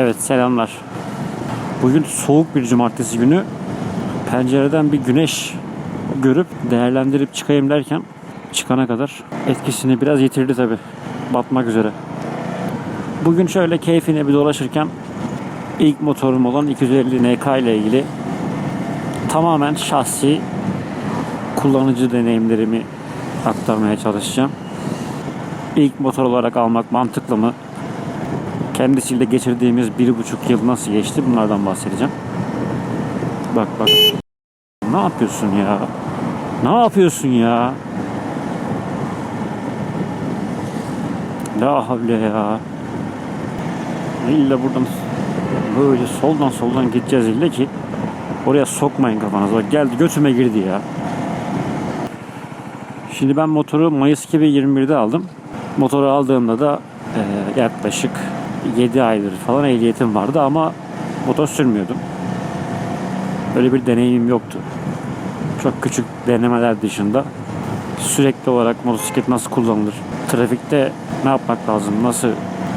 Evet selamlar. Bugün soğuk bir cumartesi günü pencereden bir güneş görüp değerlendirip çıkayım derken çıkana kadar etkisini biraz yitirdi tabi. Batmak üzere. Bugün şöyle keyfine bir dolaşırken ilk motorum olan 250 NK ile ilgili tamamen şahsi kullanıcı deneyimlerimi aktarmaya çalışacağım. İlk motor olarak almak mantıklı mı? Kendisiyle geçirdiğimiz bir buçuk yıl nasıl geçti bunlardan bahsedeceğim. Bak bak. Ne yapıyorsun ya? Ne yapıyorsun ya? La havle ya. İlla buradan böyle soldan soldan gideceğiz illa ki oraya sokmayın kafanızı. Bak geldi götüme girdi ya. Şimdi ben motoru Mayıs 2021'de aldım. Motoru aldığımda da e, yaklaşık 7 aydır falan ehliyetim vardı ama motor sürmüyordum. Öyle bir deneyimim yoktu. Çok küçük denemeler dışında sürekli olarak motosiklet nasıl kullanılır? Trafikte ne yapmak lazım? Nasıl,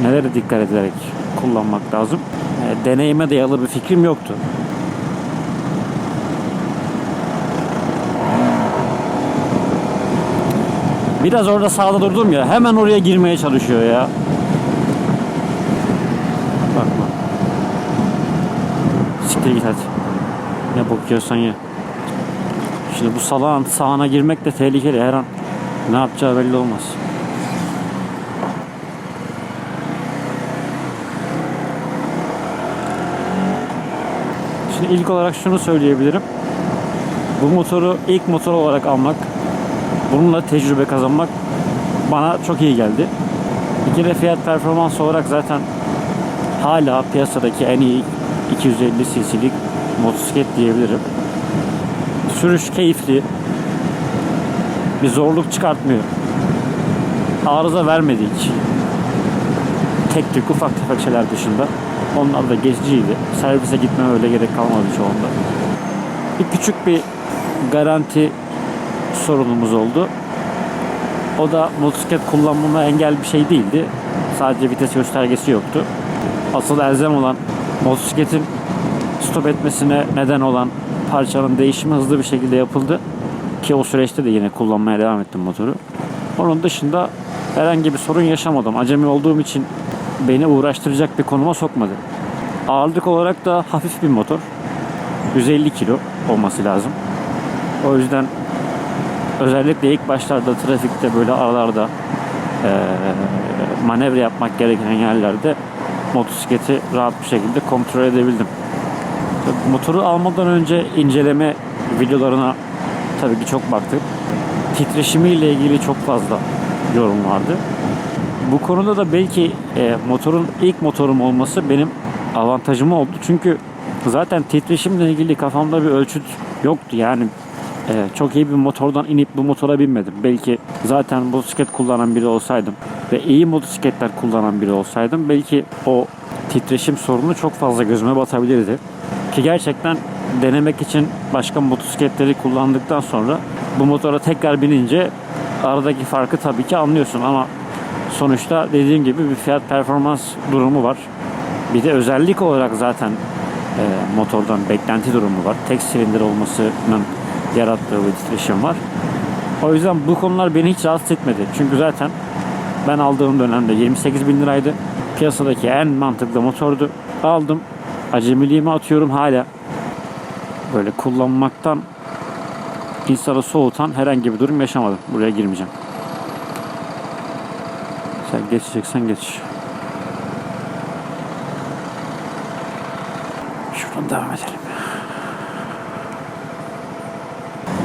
nelere dikkat ederek kullanmak lazım? E, deneyime dayalı bir fikrim yoktu. Biraz orada sağda durdum ya. Hemen oraya girmeye çalışıyor ya. Bak bak. Siktir git hadi. Ne bakıyorsan ya. Şimdi bu salağın sağına girmek de tehlikeli her an. Ne yapacağı belli olmaz. Şimdi ilk olarak şunu söyleyebilirim. Bu motoru ilk motor olarak almak, bununla tecrübe kazanmak bana çok iyi geldi. Bir kere fiyat performans olarak zaten hala piyasadaki en iyi 250 cc'lik motosiklet diyebilirim. Sürüş keyifli. Bir zorluk çıkartmıyor. Arıza vermedi hiç. Tek tük ufak tefek şeyler dışında. Onlar da geçiciydi. Servise gitmeme öyle gerek kalmadı çoğunda. Bir küçük bir garanti sorunumuz oldu. O da motosiklet kullanmama engel bir şey değildi. Sadece vites göstergesi yoktu. Asıl elzem olan motosikletin stop etmesine neden olan parçanın değişimi hızlı bir şekilde yapıldı. Ki o süreçte de yine kullanmaya devam ettim motoru. Onun dışında herhangi bir sorun yaşamadım. Acemi olduğum için beni uğraştıracak bir konuma sokmadı. Ağırlık olarak da hafif bir motor. 150 kilo olması lazım. O yüzden özellikle ilk başlarda trafikte böyle aralarda eee manevra yapmak gereken yerlerde motosikleti rahat bir şekilde kontrol edebildim. Motoru almadan önce inceleme videolarına tabii ki çok baktık. Titreşimiyle ilgili çok fazla yorum vardı. Bu konuda da belki e, motorun ilk motorum olması benim avantajım oldu. Çünkü zaten titreşimle ilgili kafamda bir ölçüt yoktu. Yani e, çok iyi bir motordan inip bu motora binmedim. Belki zaten motosiklet kullanan biri olsaydım ve iyi motosikletler kullanan biri olsaydım belki o titreşim sorunu çok fazla gözüme batabilirdi. Ki gerçekten denemek için başka motosikletleri kullandıktan sonra bu motora tekrar binince aradaki farkı tabii ki anlıyorsun ama sonuçta dediğim gibi bir fiyat performans durumu var. Bir de özellik olarak zaten e, motordan beklenti durumu var. Tek silindir olmasının yarattığı bir titreşim var. O yüzden bu konular beni hiç rahatsız etmedi. Çünkü zaten ben aldığım dönemde 28 bin liraydı. Piyasadaki en mantıklı motordu. Aldım. Acemiliğimi atıyorum hala. Böyle kullanmaktan insanı soğutan herhangi bir durum yaşamadım. Buraya girmeyeceğim. Sen geçeceksen geç. Şuradan devam edelim.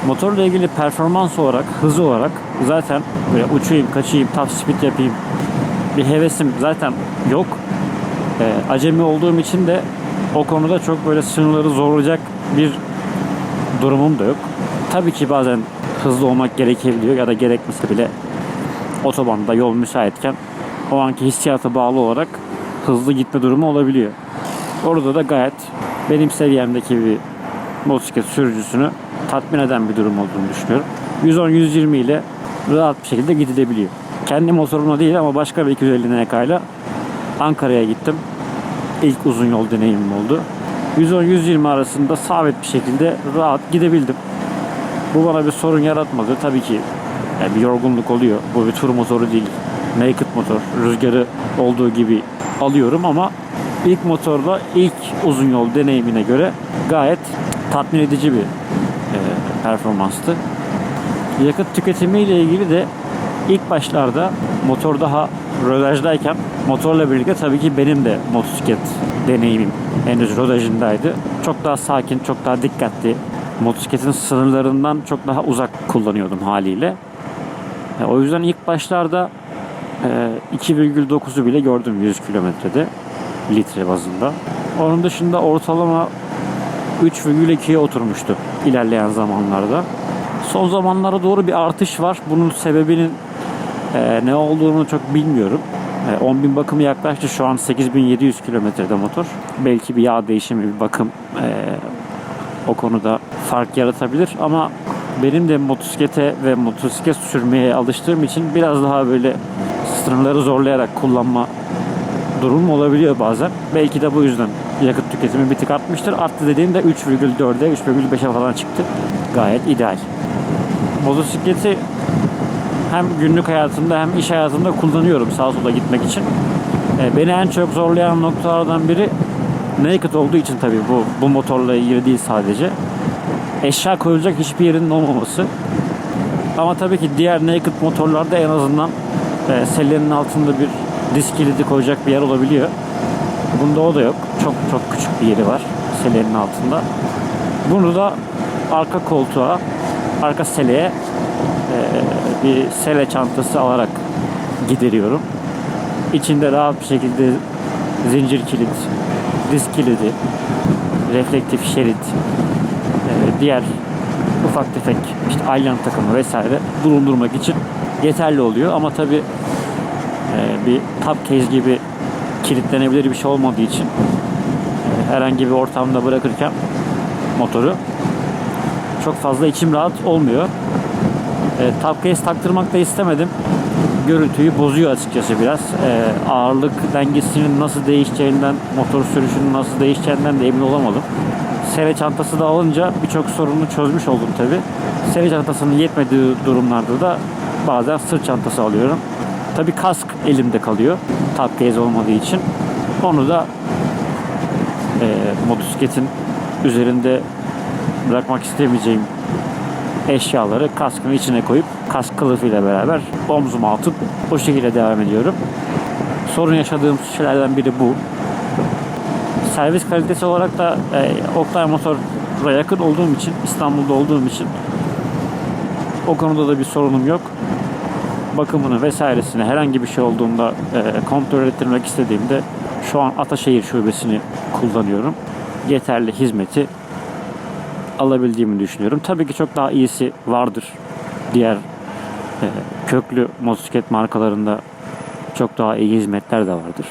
Motorla ilgili performans olarak, hız olarak zaten böyle uçayım, kaçayım, top speed yapayım bir hevesim zaten yok. Ee, acemi olduğum için de o konuda çok böyle sınırları zorlayacak bir durumum da yok. Tabii ki bazen hızlı olmak gerekebiliyor ya da gerekmese bile otobanda yol müsaitken o anki hissiyata bağlı olarak hızlı gitme durumu olabiliyor. Orada da gayet benim seviyemdeki bir motosiklet sürücüsünü tatmin eden bir durum olduğunu düşünüyorum. 110-120 ile rahat bir şekilde gidilebiliyor. Kendi motorumla değil ama başka bir 250 NK ile Ankara'ya gittim. ilk uzun yol deneyimim oldu. 110-120 arasında sabit bir şekilde rahat gidebildim. Bu bana bir sorun yaratmadı. Tabii ki yani bir yorgunluk oluyor. Bu bir tur motoru değil. Naked motor. Rüzgarı olduğu gibi alıyorum ama ilk motorla ilk uzun yol deneyimine göre gayet tatmin edici bir performanstı. Yakıt tüketimi ile ilgili de ilk başlarda motor daha rodajdayken motorla birlikte tabii ki benim de motosiklet deneyimim henüz rodajındaydı. Çok daha sakin, çok daha dikkatli. Motosikletin sınırlarından çok daha uzak kullanıyordum haliyle. E, o yüzden ilk başlarda e, 2,9'u bile gördüm 100 kilometrede litre bazında. Onun dışında ortalama 3,2'ye oturmuştu ilerleyen zamanlarda. Son zamanlara doğru bir artış var. Bunun sebebinin e, ne olduğunu çok bilmiyorum. E, 10.000 bakımı yaklaştı. Şu an 8.700 kilometrede motor. Belki bir yağ değişimi, bir bakım e, o konuda fark yaratabilir. Ama benim de motosiklete ve motosiklet sürmeye alıştığım için biraz daha böyle sınırları zorlayarak kullanma durum olabiliyor bazen. Belki de bu yüzden yakıt tüketimi bir tık artmıştır. Arttı dediğimde 3,4'e 3,5'e falan çıktı. Gayet ideal. Motosikleti hem günlük hayatımda hem iş hayatımda kullanıyorum sağa sola gitmek için. E, Beni en çok zorlayan noktalardan biri naked olduğu için tabii bu bu motorla ilgili değil sadece. Eşya koyulacak hiçbir yerinin olmaması. Ama tabii ki diğer naked motorlarda en azından e, sellerin altında bir disk kilidi koyacak bir yer olabiliyor. Bunda o da yok. Çok çok küçük bir yeri var selenin altında. Bunu da arka koltuğa, arka seleye e, bir sele çantası alarak gideriyorum. İçinde rahat bir şekilde zincir kilit, disk kilidi, reflektif şerit, e, diğer ufak tefek işte aylan takımı vesaire bulundurmak için yeterli oluyor. Ama tabi e, bir top case gibi kilitlenebilir bir şey olmadığı için e, herhangi bir ortamda bırakırken motoru çok fazla içim rahat olmuyor. E, top case taktırmak da istemedim. Görüntüyü bozuyor açıkçası biraz. E, ağırlık dengesinin nasıl değişeceğinden, motor sürüşünün nasıl değişeceğinden de emin olamadım. Sere çantası da alınca birçok sorunu çözmüş oldum tabi. Sere çantasının yetmediği durumlarda da bazen sırt çantası alıyorum. Tabi kask elimde kalıyor. Case olmadığı için. Onu da e, motosikletin üzerinde bırakmak istemeyeceğim eşyaları kaskın içine koyup kask kılıfıyla beraber omzuma atıp o şekilde devam ediyorum. Sorun yaşadığım şeylerden biri bu. Servis kalitesi olarak da e, Oktay Motor'a yakın olduğum için, İstanbul'da olduğum için o konuda da bir sorunum yok. Bakımını vesairesini herhangi bir şey olduğunda e, kontrol ettirmek istediğimde şu an Ataşehir şubesini kullanıyorum. Yeterli hizmeti alabildiğimi düşünüyorum. Tabii ki çok daha iyisi vardır. Diğer e, köklü motosiklet markalarında çok daha iyi hizmetler de vardır.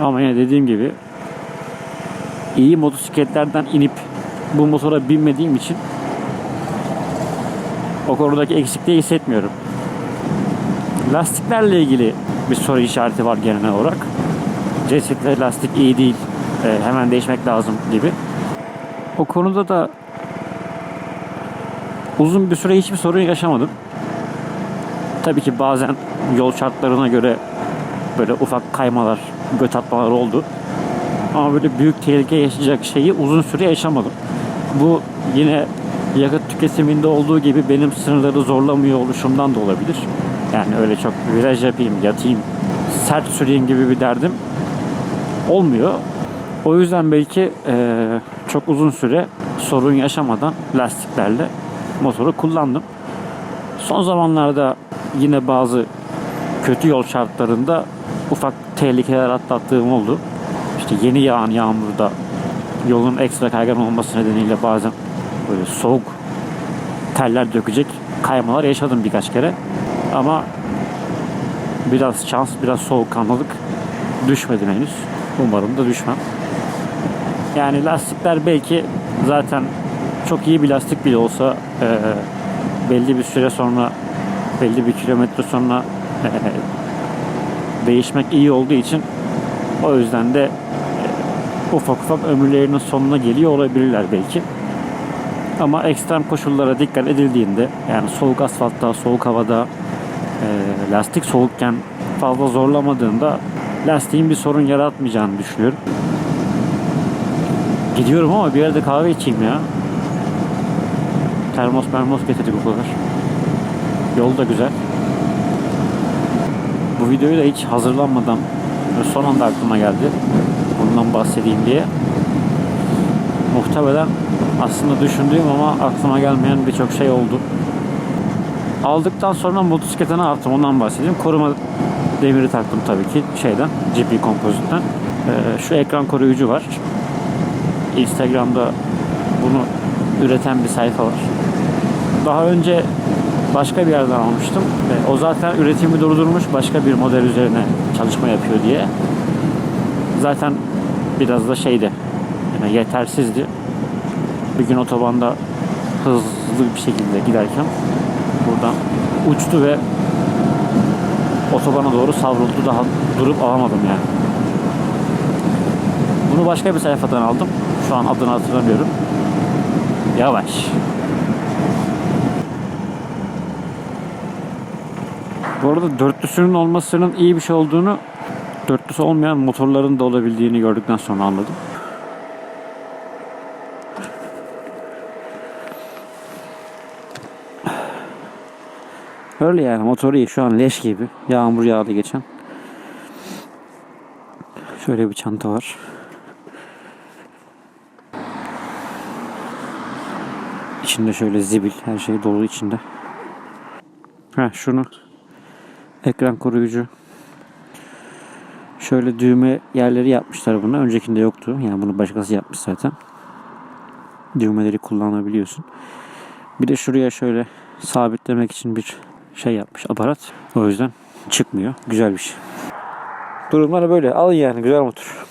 Ama yine dediğim gibi iyi motosikletlerden inip bu motora binmediğim için o konudaki eksikliği hissetmiyorum. Lastiklerle ilgili bir soru işareti var genel olarak. Cesetle lastik iyi değil, e, hemen değişmek lazım gibi. O konuda da uzun bir süre hiçbir sorun yaşamadım. Tabii ki bazen yol şartlarına göre böyle ufak kaymalar, göt atmalar oldu. Ama böyle büyük tehlike yaşayacak şeyi uzun süre yaşamadım. Bu yine yakıt tüketiminde olduğu gibi benim sınırları zorlamıyor oluşumdan da olabilir. Yani öyle çok viraj yapayım, yatayım, sert süreyim gibi bir derdim olmuyor. O yüzden belki eee, çok uzun süre sorun yaşamadan lastiklerle motoru kullandım. Son zamanlarda yine bazı kötü yol şartlarında ufak tehlikeler atlattığım oldu. İşte yeni yağan yağmurda yolun ekstra kaygan olması nedeniyle bazen böyle soğuk teller dökecek kaymalar yaşadım birkaç kere. Ama biraz şans, biraz soğukkanlılık düşmedim henüz. Umarım da düşmem. Yani lastikler belki zaten çok iyi bir lastik bile olsa e, belli bir süre sonra belli bir kilometre sonra e, değişmek iyi olduğu için O yüzden de e, ufak ufak ömürlerinin sonuna geliyor olabilirler belki. Ama ekstrem koşullara dikkat edildiğinde yani soğuk asfaltta, soğuk havada e, lastik soğukken fazla zorlamadığında lastiğin bir sorun yaratmayacağını düşünüyorum. Gidiyorum ama bir yerde kahve içeyim ya. Termos mermos getirdik o kadar. Yol da güzel. Bu videoyu da hiç hazırlanmadan son anda aklıma geldi. Bundan bahsedeyim diye. Muhtemelen aslında düşündüğüm ama aklıma gelmeyen birçok şey oldu. Aldıktan sonra motosiklete ne yaptım ondan bahsedeyim. Koruma demiri taktım tabii ki şeyden, GP Composite'den. Ee, şu ekran koruyucu var. Instagram'da bunu üreten bir sayfa var. Daha önce başka bir yerden almıştım. Ve o zaten üretimi durdurmuş başka bir model üzerine çalışma yapıyor diye. Zaten biraz da şeydi. Yani yetersizdi. Bir gün otobanda hızlı bir şekilde giderken buradan uçtu ve otobana doğru savruldu. Daha durup alamadım yani. Bunu başka bir sayfadan aldım. Şu an adını hatırlamıyorum. Yavaş. Bu arada dörtlüsünün olmasının iyi bir şey olduğunu dörtlüsü olmayan motorların da olabildiğini gördükten sonra anladım. Öyle yani motoru iyi şu an leş gibi. Yağmur yağdı geçen. Şöyle bir çanta var. İçinde şöyle zibil her şey dolu içinde. Ha şunu ekran koruyucu şöyle düğme yerleri yapmışlar buna. Öncekinde yoktu. Yani bunu başkası yapmış zaten. Düğmeleri kullanabiliyorsun. Bir de şuraya şöyle sabitlemek için bir şey yapmış aparat. O yüzden çıkmıyor. Güzel bir şey. Durumlar böyle. Alın yani güzel motor.